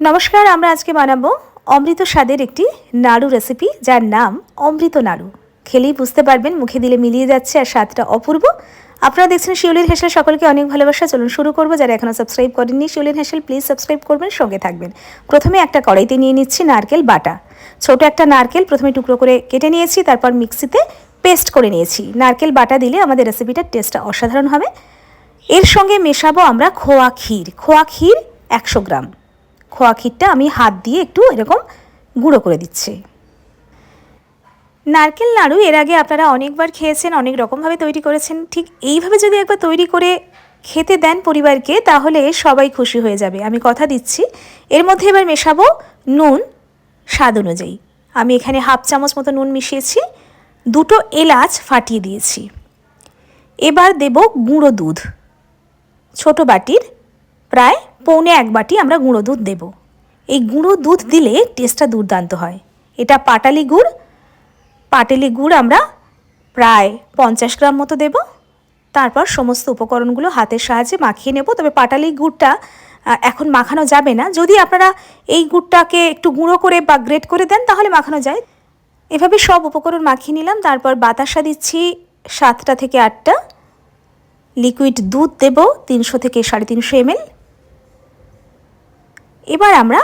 নমস্কার, আমরা আজকে বানাবো অমৃত স্বাদের একটি নাড়ু রেসিপি যার নাম অমৃত নাড়ু। খেলেই বুঝতে পারবেন, মুখে দিলে মিলিয়ে যাচ্ছে আর স্বাদটা অপূর্ব। আপনারা দেখছেন শিউলির হেসেল, সকলকে অনেক ভালোবাসা। চলুন শুরু করব। যারা এখনও সাবস্ক্রাইব করেননি, শিউলির হেসেল প্লিজ সাবস্ক্রাইব করবেন, সঙ্গে থাকবেন। প্রথমে একটা কড়াইতে নিয়ে নিচ্ছি নারকেল বাটা। ছোট একটা নারকেল, প্রথমে টুকরো করে কেটে নিয়েছি, তারপর মিক্সিতে পেস্ট করে নিয়েছি। নারকেল বাটা দিলে আমাদের রেসিপিটার টেস্টটা অসাধারণ হবে। এর সঙ্গে মেশাবো আমরা খোয়া ক্ষীর। খোয়া ক্ষীর একশো গ্রাম। খোয়া ক্ষীরটা আমি হাত দিয়ে একটু এরকম গুঁড়ো করে দিচ্ছি। নারকেল নাড়ু এর আগে আপনারা অনেকবার খেয়েছেন, অনেক রকমভাবে তৈরি করেছেন। ঠিক এইভাবে যদি একবার তৈরি করে খেতে দেন পরিবারকে, তাহলে সবাই খুশি হয়ে যাবে। আমি কথা দিচ্ছি, এর মধ্যে এবার মেশাবো নুন স্বাদ অনুযায়ী। আমি এখানে হাফ চামচ মতো নুন মিশিয়েছি, দুটো এলাচ ফাটিয়ে দিয়েছি। এবার দেব গুঁড়ো দুধ। ছোট বাটির প্রায় পৌনে এক বাটি আমরা গুঁড়ো দুধ দেব। এই গুঁড়ো দুধ দিলে টেস্টটা দুর্দান্ত হয়। এটা পাটালি গুড়। পাটালি গুড় আমরা প্রায় পঞ্চাশ গ্রাম মতো দেব। তারপর সমস্ত উপকরণগুলো হাতের সাহায্যে মাখিয়ে নেব। তবে পাটালি গুড়টা এখন মাখানো যাবে না। যদি আপনারা এই গুড়টাকে একটু গুঁড়ো করে বা গ্রেট করে দেন, তাহলে মাখানো যায়। এভাবে সব উপকরণ মাখিয়ে নিলাম। তারপর বাতাসা দিচ্ছি সাতটা থেকে আটটা। লিকুইড দুধ দেব, তিনশো থেকে সাড়ে তিনশো এমএল। এবার আমরা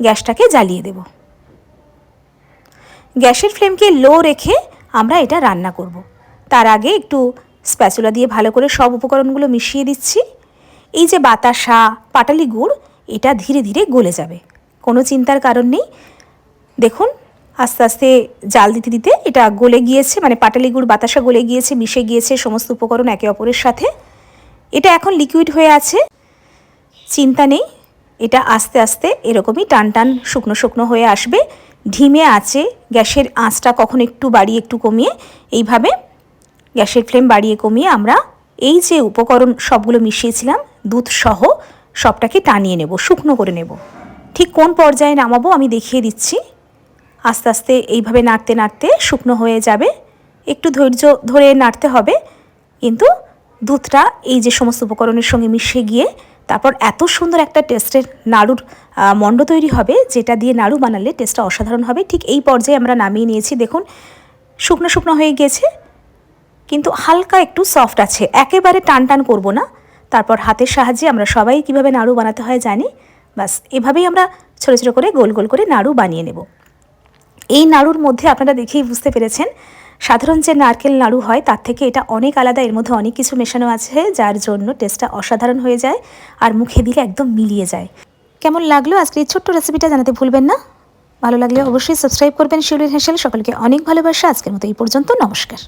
গ্যাসটাকে জ্বালিয়ে দেব। গ্যাসের ফ্লেমকে লো রেখে আমরা এটা রান্না করব। তার আগে একটু স্প্যাচুলা দিয়ে ভালো করে সব উপকরণগুলো মিশিয়ে দিচ্ছি। এই যে বাতাসা, পাটালি গুড়, এটা ধীরে ধীরে গলে যাবে। কোনো চিন্তার কারণ নেই। দেখুন, আস্তে আস্তে জাল দিতে দিতে এটা গলে গিয়েছে মানে পাটালি গুড়, বাতাসা গলে গিয়েছে, মিশে গিয়েছে সমস্ত উপকরণ একে অপরের সাথে। এটা এখন লিকুইড হয়ে আছে। চিন্তা নেই। এটা আস্তে আস্তে এরকমই টান টান শুকনো শুকনো হয়ে আসবে। ঢিমে আছে, গ্যাসের আঁচটা কখন একটু বাড়িয়ে একটু কমিয়ে, এইভাবে গ্যাসের ফ্লেম বাড়িয়ে কমিয়ে আমরা এই যে উপকরণ সবগুলো মিশিয়েছিলাম, দুধ সহ সবটাকে টানিয়ে নেব, শুকনো করে নেব। ঠিক কোন পর্যায়ে নামাবো আমি দেখিয়ে দিচ্ছি। আস্তে আস্তে এইভাবে নাড়তে নাড়তে শুকনো হয়ে যাবে। একটু ধৈর্য ধরে নাড়তে হবে, কিন্তু দুধটা এই যে সমস্ত উপকরণের সঙ্গে মিশে গিয়ে তারপর এত সুন্দর একটা টেস্টের নাড়ুর মণ্ড তৈরি হবে, যেটা দিয়ে নাড়ু বানালে টেস্টটা অসাধারণ হবে। ঠিক এই পর্যায়ে আমরা নামিয়ে নিয়েছি, দেখুন, শুকনো শুকনো হয়ে গিয়েছে কিন্তু হালকা একটু সফট আছে। একেবারে টান টান করব না। তারপর হাতের সাহায্যে আমরা সবাই কীভাবে নাড়ু বানাতে হয় জানি। বাস, এভাবেই আমরা ছোটো ছোটো করে গোল গোল করে নাড়ু বানিয়ে নেব। এই নাড়ুর মধ্যে আপনারা দেখেই বুঝতে পেরেছেন, সাধারণ যে নারকেল নাড়ু হয়, তার থেকে এটা অনেক আলাদা, এর মধ্যে অনেক কিছু মেশানো আছে, যার জন্য টেস্টটা অসাধারণ হয়ে যায় আর মুখে দিলে একদম মিলিয়ে যায়। কেমন লাগল আজকে এই ছোট্ট রেসিপিটা জানাতে ভুলবেন না? ভালো লাগলে অবশ্যই সাবস্ক্রাইব করবেন শিউলির হেসেল। সকলকে অনেক ভালোবাসা। আজকের মতো এই পর্যন্ত। নমস্কার।